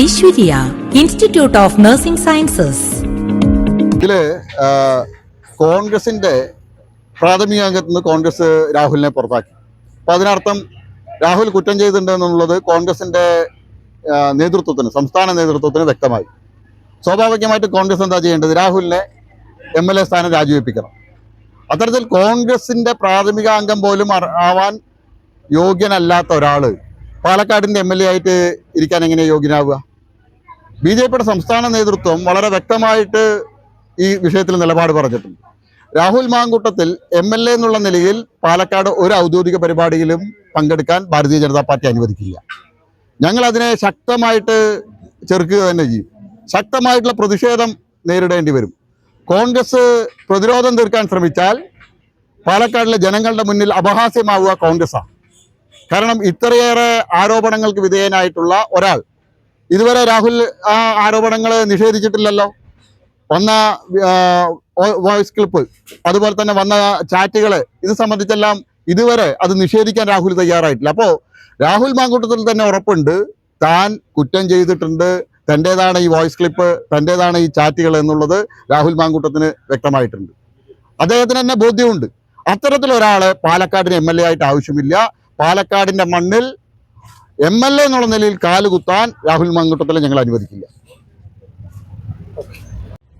Aishwarya institute of nursing sciences ഇതിൽ കോൺഗ്രസിന്റെ പ്രാഥമിക അംഗത്തു നിന്ന് കോൺഗ്രസ് രാഹുലിനെ പുറത്താക്കി. അപ്പൊ അതിനർത്ഥം രാഹുൽ കുറ്റം ചെയ്തിട്ടുണ്ടെന്നുള്ളത് കോൺഗ്രസിന്റെ നേതൃത്വത്തിന് സംസ്ഥാന നേതൃത്വത്തിന് വ്യക്തമായി. സ്വാഭാവികമായിട്ട് കോൺഗ്രസ് എന്താ ചെയ്യേണ്ടത്? രാഹുലിനെ എം എൽ എ സ്ഥാനം രാജിവെപ്പിക്കണം. അത്തരത്തിൽ കോൺഗ്രസിന്റെ പ്രാഥമിക അംഗം പോലും ആവാൻ യോഗ്യനല്ലാത്ത ഒരാൾ പാലക്കാടിന്റെ എം എൽ എ ആയിട്ട് ഇരിക്കാൻ എങ്ങനെ യോഗ്യനാവുക? ബി ജെ പിയുടെ സംസ്ഥാന നേതൃത്വം വളരെ വ്യക്തമായിട്ട് ഈ വിഷയത്തിൽ നിലപാട് പറഞ്ഞിട്ടുണ്ട്. Rahul Mamkootathil M L A എന്നുള്ള നിലയിൽ പാലക്കാട് ഒരു ഔദ്യോഗിക പരിപാടിയിലും പങ്കെടുക്കാൻ ഭാരതീയ ജനതാ പാർട്ടി അനുവദിക്കില്ല. ഞങ്ങൾ അതിനെ ശക്തമായിട്ട് ചെറുക്കുക തന്നെ ചെയ്യും. ശക്തമായിട്ടുള്ള പ്രതിഷേധം നേരിടേണ്ടി വരും. കോൺഗ്രസ് പ്രതിരോധം തീർക്കാൻ ശ്രമിച്ചാൽ പാലക്കാടിലെ ജനങ്ങളുടെ മുന്നിൽ അപഹാസ്യമാവുക കോൺഗ്രസ്സാണ്. കാരണം ഇത്രയേറെ ആരോപണങ്ങൾക്ക് വിധേയനായിട്ടുള്ള ഒരാൾ. ഇതുവരെ രാഹുൽ ആ ആരോപണങ്ങൾ നിഷേധിച്ചിട്ടില്ലല്ലോ. വന്ന വോയിസ് ക്ലിപ്പ് അതുപോലെ തന്നെ വന്ന ചാറ്റുകൾ ഇത് സംബന്ധിച്ചെല്ലാം ഇതുവരെ അത് നിഷേധിക്കാൻ രാഹുൽ തയ്യാറായിട്ടില്ല. അപ്പോൾ രാഹുൽ മാങ്കൂട്ടത്തിൽ തന്നെ ഉറപ്പുണ്ട്. താൻ കുറ്റം ചെയ്തിട്ടുണ്ട്. തന്റേതാണ് ഈ വോയിസ് ക്ലിപ്പ് തന്റേതാണ് ഈ ചാറ്റുകൾ എന്നുള്ളത് രാഹുൽ മാങ്കൂട്ടത്തിന് വ്യക്തമായിട്ടുണ്ട്. അദ്ദേഹത്തിന് തന്നെ ബോധ്യമുണ്ട്. അത്തരത്തിലൊരാളെ പാലക്കാടിന് എം എൽ എ ആയിട്ട് ആവശ്യമില്ല. പാലക്കാടിന്റെ മണ്ണിൽ എം എൽ എ എന്നുള്ള നിലയിൽ കാലുകുത്താൻ രാഹുൽ മാങ്കൂട്ടത്തിലെ ഞങ്ങൾ അനുവദിക്കില്ല.